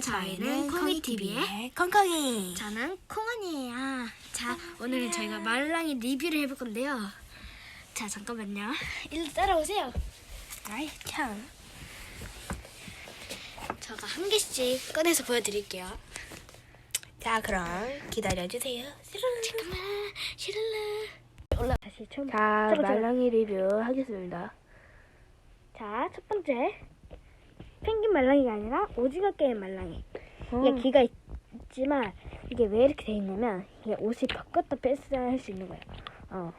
저희는 콩이TV의 콩콩이. 저는 콩언이에요. 자, 오늘은 저희가 말랑이 리뷰를 해볼 건데요. 자, 잠깐만요. 일로 따라오세요. 아이 참. 제가 한 개씩 꺼내서 보여드릴게요. 자 그럼 기다려 주세요. 잠깐만, 시를라. 올라 다시 처음. 자. 말랑이 리뷰 하겠습니다. 자, 첫 번째. 펭귄 말랑이가 아니라 오징어 게임 말랑이. 어. 이게 귀가 있, 있지만 이게 왜 이렇게 돼 있냐면 이게 옷이 벗겼다 뺐다 할 수 있는 거예요. 어,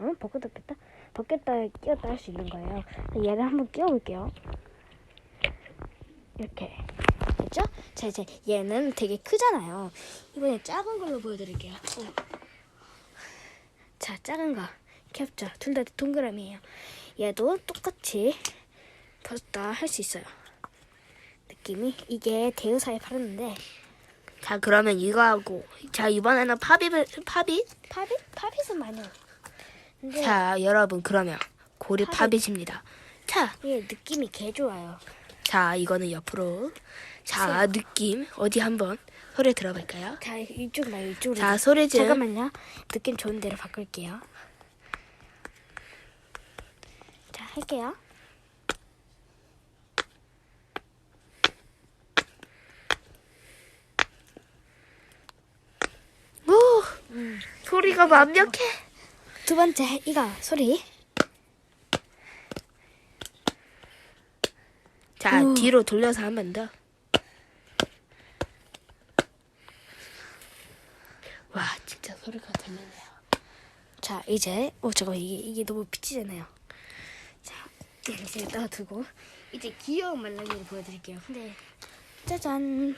어 벗겼다 뺐다, 벗겼다 끼웠다 할 수 있는 거예요. 얘를 한번 끼워볼게요. 이렇게 됐죠? 자 이제 얘는 되게 크잖아요. 이번에 작은 걸로 보여드릴게요. 어. 자 작은 거 귀엽죠? 둘다 동그라미예요. 얘도 똑같이 벗었다 할 수 있어요. 느낌이 이게 대우사에 팔았는데 자 그러면 이거 하고 자 이번에는 팝잇을 팝잇. 팝잇? 팝잇은 근데 자 여러분 그러면 고리 팝잇. 팝잇입니다. 자, 이게 느낌이 개 좋아요. 자 이거는 옆으로. 자 느낌 어디 한번 소리 들어볼까요? 자 이쪽 말고 이쪽으로. 자 소리 좀. 잠깐만요. 느낌 좋은 대로 바꿀게요. 자 할게요. 오 소리가 완벽해. 두 번째 이거 소리. 자 오. 뒤로 돌려서 한번 더. 와 진짜 소리가 들리네요. 자 이제 어 저거 이게 이게 너무 비치잖아요. 자 이제 놔두고 이제 귀여운 말랑이를 보여드릴게요. 근데 짜잔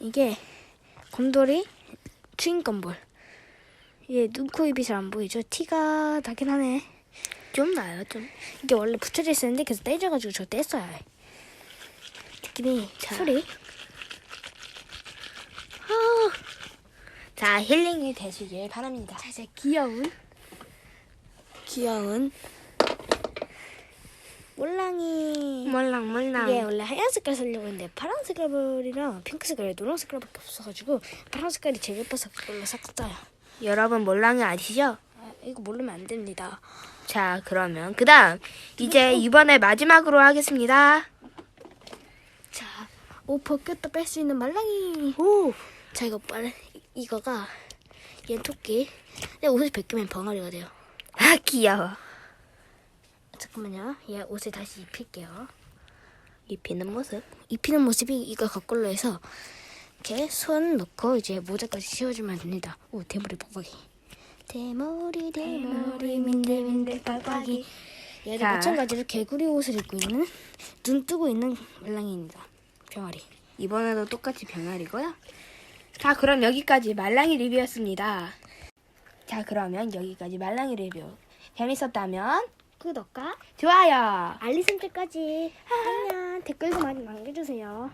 이게 곰돌이 추인검볼. 이게 눈코 입이 잘 안 보이죠? 티가 나긴 하네. 좀 나요 좀. 이게 원래 붙여져 있었는데 그래서 떼져가지고 저 뗐어요. 느낌이 자. 소리. 자 힐링이 되시길 바랍니다. 자 이제 귀여운 귀여운 몰랑이. 몰랑 몰랑. 이게 원래 하얀 색깔 쓰려고 했는데 파란 색깔이랑 핑크 색깔, 노란 색깔밖에 없어가지고 파란 색깔이 제일 예뻐서 그걸로 샀어요. 여러분 몰랑이 아시죠? 아, 이거 모르면 안 됩니다. 자 그러면 그다음 이제 이번에 마지막으로 하겠습니다. 자, 옷 벗겼다 뺄 수 있는 말랑이. 오. 자, 이거 빨 이거가 얘 토끼. 근데 옷을 벗기면 벙어리가 돼요. 아 귀여워. 잠깐만요. 얘 옷을 다시 입힐게요. 입히는 모습. 입히는 모습이 이거 거꾸로 해서 이렇게 손 넣고 이제 모자까지 씌워주면 됩니다. 오 대머리 빡빡이. 대머리 대머리 민들 민들 빡빡이. 얘도 자. 마찬가지로 개구리 옷을 입고 있는 눈 뜨고 있는 말랑이입니다. 병아리. 이번에도 똑같이 병아리고요. 자 그럼 여기까지 말랑이 리뷰였습니다. 자 그러면 여기까지 말랑이 리뷰. 재밌었다면 구독과 좋아요. 알림 설정까지. 안녕. 댓글도 많이 남겨주세요.